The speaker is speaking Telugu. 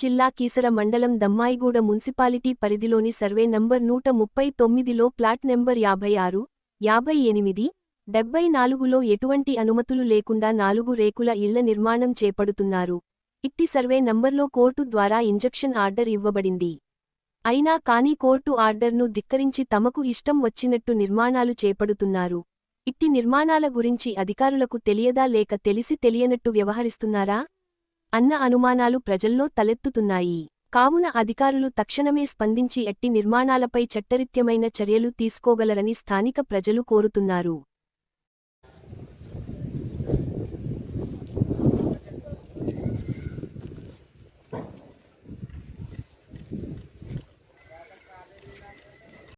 జిల్లా కీసర మండలం దమ్మాయిగూడ మున్సిపాలిటీ పరిధిలోని సర్వే నంబర్ నూట ముప్పై తొమ్మిదిలో ప్లాట్ నెంబర్ యాభై ఆరు యాభై ఎనిమిది డెబ్బై నాలుగులో ఎటువంటి అనుమతులు లేకుండా నాలుగు రేకుల ఇళ్ళ నిర్మాణం చేపడుతున్నారు. ఇట్టి సర్వే నంబర్లో కోర్టు ద్వారా ఇంజక్షన్ ఆర్డర్ ఇవ్వబడింది. అయినా కానీ కోర్టు ఆర్డర్ను ధిక్కరించి తమకు ఇష్టం వచ్చినట్టు నిర్మాణాలు చేపడుతున్నారు. ఇట్టి నిర్మాణాల గురించి అధికారులకు తెలియదా లేక తెలిసి తెలియనట్టు వ్యవహరిస్తున్నారా? అన్న అనుమానాలు ప్రజల్లో తలెత్తుతున్నాయి. కావున అధికారులు తక్షణమే స్పందించి ఎట్టి నిర్మాణాలపై చట్టరిత్యమైన చర్యలు తీసుకోగలరని స్థానిక ప్రజలు కోరుతున్నారు.